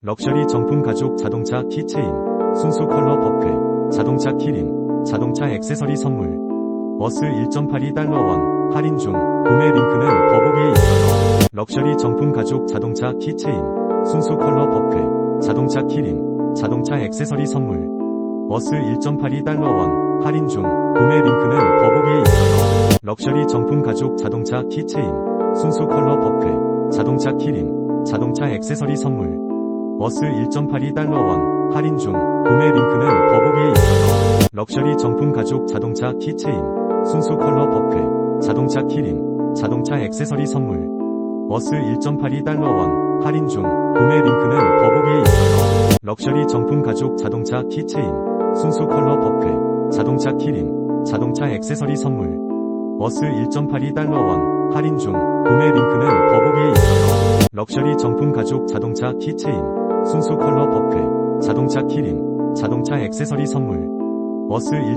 럭셔리 정품 가죽 자동차 키체인, 순수 컬러 버클, 자동차 키링, 자동차 액세서리 선물. 어스 1.82 달러 원, 할인 중, 구매 링크는 더보기에 있어요. 럭셔리 정품 가죽 자동차 키체인, 순수 컬러 버클, 자동차 키링, 자동차 액세서리 선물. 어스 1.82 달러 원, 할인 중, 구매 링크는 더보기에 있어요. 럭셔리 정품 가죽 자동차 키체인, 순수 컬러 버클, 자동차 키링, 자동차 액세서리 선물. 어스 1.82 달러 원, 할인 중, 구매 링크는 더보기에 있어요. 럭셔리 정품 가죽 자동차 키체인, 순수 컬러 버클, 자동차 키링, 자동차 액세서리 선물. 어스 1.82 달러 원, 할인 중, 구매 링크는 더보기에 있어요. 럭셔리 정품 가죽 자동차 키체인, 순수 컬러 버클, 자동차 키링, 자동차 액세서리 선물. 어스 1.82 달러 원, 할인 중, 구매 링크는 더보기에 있어요. 럭셔리 정품 가죽 자동차 키체인, 순수 컬러 버클, 자동차 키링, 자동차 액세서리 선물. 어스 1